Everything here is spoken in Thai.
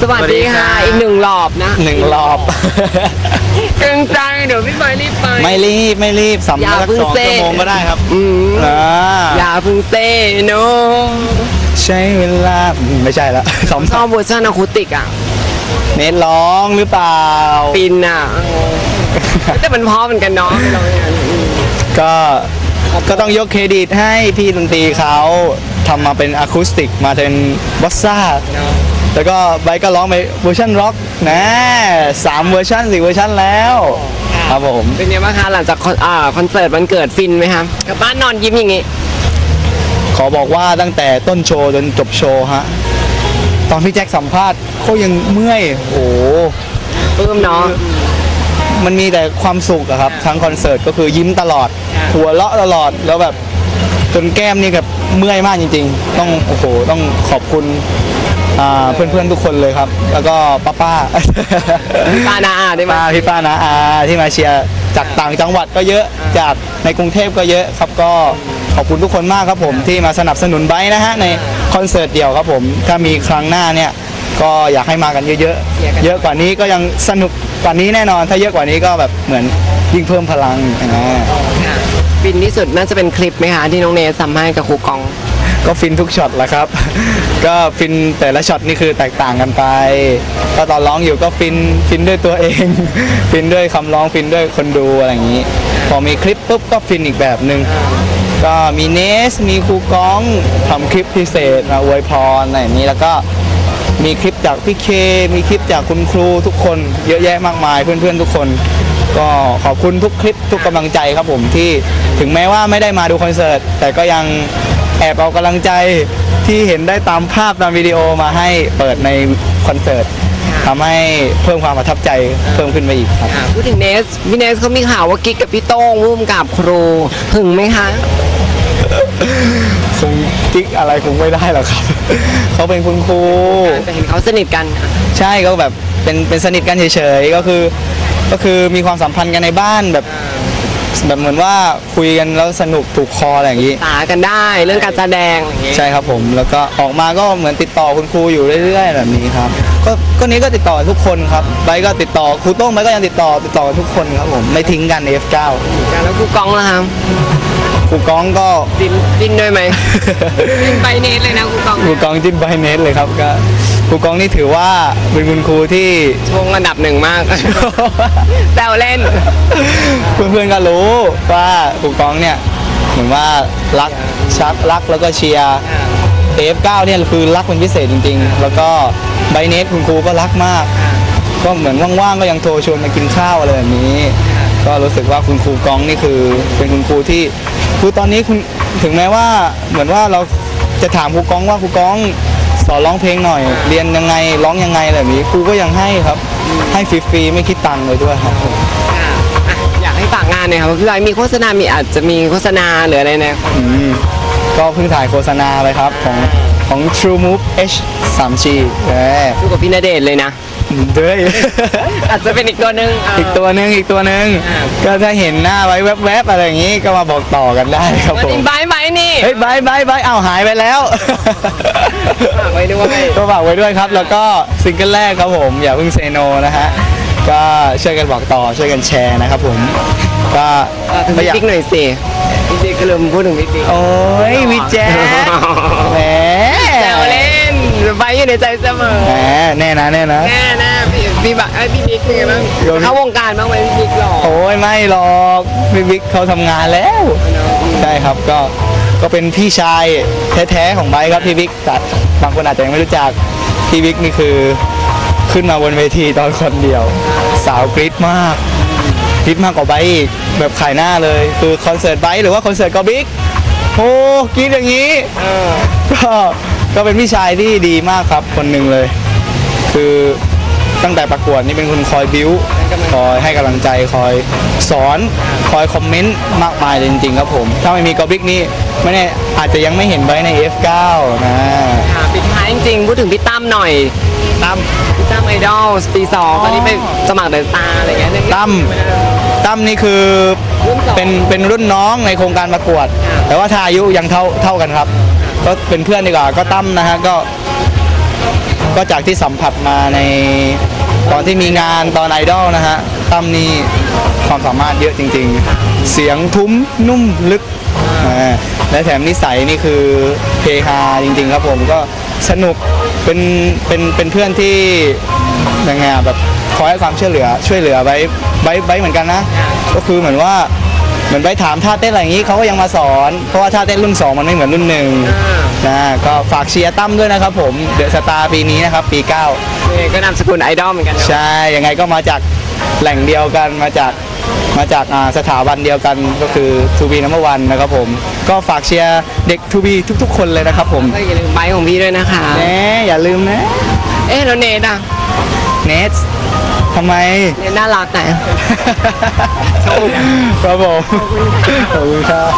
สวัสดีค่ะ สวัสดีค่ะอีกหนึ่งรอบนะหนึ่งรอบ เกรงใจเดี๋ยวพี่ไปรีบไป ไม่รีบไม่รีบสำอนัย่ากเพิ่งสองเซ่ ชั่วโมงก็ได้ครับอืมอ่าอย่าเพึ่งเต้โนใช้เวลาไม่ใช่ละสองชอบเวอร์ชันอะคูติกอะ เนทร้องหรือเปล่า ปินอะ แต่มันเพอเหมือนกันเนาะเราเนี่ยอืมก็ ก็ต้องยกเครดิตให้พี่ดนตรีเขาทำมาเป็นอะคูสติกมาเป็นบอสซ่าเนาะแล้วก็ไบร์ทก็ร้องไปเวอร์ชันร็อกนะสามเวอร์ชันสี่เวอร์ชันแล้ว ครับผมเป็นไงบ้างคะหลังจากคอนอ่าคอนเสิร์ตวันเกิดฟินไหมคะกลับบ้านนอนยิ้มอย่างงี้ ขอบอกว่าตั้งแต่ต้นโชว์จนจบโชว์ฮะตอนพี่แจ็คสัมภาษณ์เขายังเมื่อยโอ้โหปลื้มเนาะ มันมีแต่ความสุขอะครับทั้งคอนเสิร์ตก็คือยิ้มตลอดค่ะหัวเราะตลอดแล้วแบบจนแก้มนี่แบบเมื่อยมากจริง ๆ ต้องโอ้โหต้องขอบคุณอ่าเพื่อนๆทุกคนเลยครับ แล้วก็ป้าป้าพี่ปานาอาได้ไหมป้าพี่ป้านะอาที่มาเชียร์จากต่างจังหวัดก็เยอะจากในกรุงเทพก็เยอะครับก็ขอบคุณทุกคนมากครับผมที่มาสนับสนุนไบร์ทนะฮะในคอนเสิร์ตเดี่ยวครับผมถ้ามีครั้งหน้าเนี่ยก็อยากให้มากันเยอะๆเยอะกว่านี้ก็ยังสนุก กว่านี้แน่นอนถ้าเยอะกว่านี้ก็แบบเหมือนยิ่งเพิ่มพลังนะค่ะฟินที่สุดน่าจะเป็นคลิปไหมคะที่น้องเนสทำให้กับครูกอง ก็ฟินทุกช็อตแหละครับ ก็ฟินแต่ละช็อตนี่คือแตกต่างกันไป ก็ตอนร้องอยู่ก็ฟินฟินด้วยตัวเอง ฟินด้วยคำร้องฟินด้วยคนดูอะไรอย่างนี้ พอมีคลิปปุ๊บก็ฟินอีกแบบหนึ่งก็มีเนส มีครูก้องทำคลิปพิเศษมาอวยพรอะไรอย่างนี้แล้วก็ มีคลิปจากพี่เค มีคลิปจากคุณครูทุกคน เยอะแยะมากมายเพื่อนๆทุกคน ก็ขอบคุณทุกคลิปทุกกำลังใจครับผมที่ถึงแม้ว่าไม่ได้มาดูคอนเสิร์ตแต่ก็ยังแอบเอากำลังใจที่เห็นได้ตามภาพตามวิดีโอมาให้เปิดในคอนเสิร์ตทำให้เพิ่มความประทับใจเพิ่มขึ้นไปอีกครับ ค่ะพูดถึงเนสพี่เนสเขามีข่าวว่ากิ๊กกับพี่โต้งร่วมกับครูหึงไหมคะ คงกิ๊กอะไรคงไม่ได้หรอกครับ เขาเป็นคุณครู แต่เห็นเขาสนิทกันค่ะใช่ก็แบบเป็นเป็นสนิทกันเฉยๆก็คือ ก็คือมีความสัมพันธ์กันในบ้านแบบแบบเหมือนว่าคุยกันแล้วสนุกถูกคออะไรอย่างนี้ ตากันได้เรื่องการแสดงอะไรอย่างเงี้ยใช่ครับผมแล้วก็ออกมาก็เหมือนติดต่อคุณครูอยู่เรื่อยๆแบบนี้ครับ ก็ก็นี้ก็ติดต่อทุกคนครับไบร์ทก็ติดต่อครูโต้งไบร์ทก็ยังติดต่อติดต่อทุกคนครับผมไม่ทิ้งกัน F9 แล้วครูกองล่ะคะค รูก้องก็จินจินด้วยไหมจินไปเนสเลยนะครูกองครูก้องจิ้นไบเนสเลยครับก็ครูก้องนี่ถือว่าเป็นคุณครูที่ชงอันดับหนึ่งมากแซวเล่น เพื่อนๆก็รู้ว่าครูก้องเนี่ยเหมือนว่ารักชักรักแล้วก็เชียร์ F9 เนี่ยคือรักเป็นพิเศษจริง ๆ แล้วก็ไบเนสคุณครูก็รักมาก ก็เหมือนว่างๆก็ยังโทรชวนมากินข้าวอะไรแบบนี้ ก็รู้สึกว่าคุณครูก้องนี่คือเป็นคุณครูที่คือตอนนี้คุณถึงแม้ว่าเหมือนว่าเราจะถามครูก้องว่าครูก้องสอนร้องเพลงหน่อย เรียนยังไงร้องยังไงอะไรแบบนี้ครูก็ยังให้ครับ ให้ฟรีๆไม่คิดตังค์เลยด้วยครับค่ะอะอยากให้ฝากงานหน่อยค่ะพี่บอยมีโฆษณา มีอาจจะมีโฆษณาหรืออะไรนะอืมก็เพิ่งถ่ายโฆษณาไปครับของของ True Move H 3G แหมดูกับพี่ณเดชน์เลยนะ เด้ยอาจจะเป็นอีกตัวหนึ่งเอีกตัวหนึ่งอีกตัวหนึ่งอ่าก็ถ้าเห็นหน้าไว้แวบๆอะไรอย่างนี้ก็มาบอกต่อกันได้ครับวันผมนี้บายบายนี่เฮ้ยบายบายบายเอาหายไปแล้ว ฝากไว้ด้วยก็ฝากไว้ด้วยครับ แล้วก็ซิงเกิลแรกครับผมอย่าเพิ่งเซโนนะฮะก็ช่วยกันบอกต่อช่วยกันแชร์นะครับผมก็ฝากถึงก็พี่อยากบิ๊กหน่อยสิพี่บิ๊กก็ลืมพูดถึงพี่บิ๊ก โอ้ยวิแจ๊ค ไบอยู่ในใจเสมอ แหมแน่นะแน่นะ แน่แน่พี่พี่บักไอ้ยพี่บิ๊กเป็นไงบ้างโยนเข้าวงการบ้างไหมพี่บิ๊กหรอโอ้ยไม่หรอกพี่บิ๊กเขาทำงานแล้วใช่ครับก็ก็เป็นพี่ชายแท้ๆของไบค์ครับพี่บิ๊กแต่บางคนอาจจะยังไม่รู้จักพี่บิ๊กนี่คือขึ้นมาบนเวทีตอนคนเดียว สาวกรี๊ดมากกรี๊ดมากกว่าไบค์อีกแบบขายหน้าเลยคือคอนเสิร์ตไบค์หรือว่าคอนเสิร์ตก็บิ๊กโอ้กรี๊ดอย่างนี้ เออก็ ก็เป็นพี่ชายที่ดีมากครับคนหนึ่งเลย คือตั้งแต่ประกวดนี่เป็นคนคอยบิ้วคอยให้กำลังใจคอยสอนคอยคอมเมนต์มากมายเลยจริงๆครับผม ถ้าไม่มีกอบิกนี่ไม่แน่อาจจะยังไม่เห็นไว้ใน F9 นะค่ะปิดท้ายจริงๆพูดถึงพี่ตั้มหน่อยตั้มพี่ตั้มไอดอลปีสองตอนนี้ไปสมัครเดินตาอะไรเงี้ยตั้มตั้มนี่คือรุ่นสองเป็นเป็นรุ่นน้องในโครงการประกวดค่ะแต่ว่าถ้าอายุยังเท่าเท่ากันครับ ก็เป็นเพื่อนดีกว่าก็ตั้มนะฮะก็ก็จากที่สัมผัสมาในตอนที่มีงานตอนไอดอลนะฮะตั้มนี่ความสามารถเยอะจริงๆ เสียงทุ้มนุ่มลึก และแถมนิสัยนี่คือเฮฮาจริงๆครับผมก็สนุกเป็นเป็นเป็นเพื่อนที่ยังไงแบบคอยให้ความช่วยเหลือช่วยเหลือไว้ไว้ไว้เหมือนกันนะ ก็คือเหมือนว่า เหมือนไปถามท่าเต้นอะไรอย่างนี้เขาก็ยังมาสอน เพราะว่าท่าเต้นรุ่น 2 มันไม่เหมือนรุ่นหนึ่งนะก็ฝากเชียร์ตั้มด้วยนะครับผมเดอะสตาร์ปีนี้นะครับปี 9 นี่ก็นามสกุลไอดอลเหมือนกันเนอะใช่ ยังไงก็มาจากแหล่งเดียวกันมาจากมาจากอ่าสถาบันเดียวกันก็คือทูบีนัมเบอร์วันนะครับผม ก็ฝากเชียร์เด็กทูบีทุก ๆ คนเลยนะครับผมก็อย่าลืมไบค์ของพี่ด้วยนะคะแหน่อย่าลืมนะ เอ๊ะแล้วเนทอะเนส ทำไม เนทน่ารักแต่ครับผมขอบคุณครับ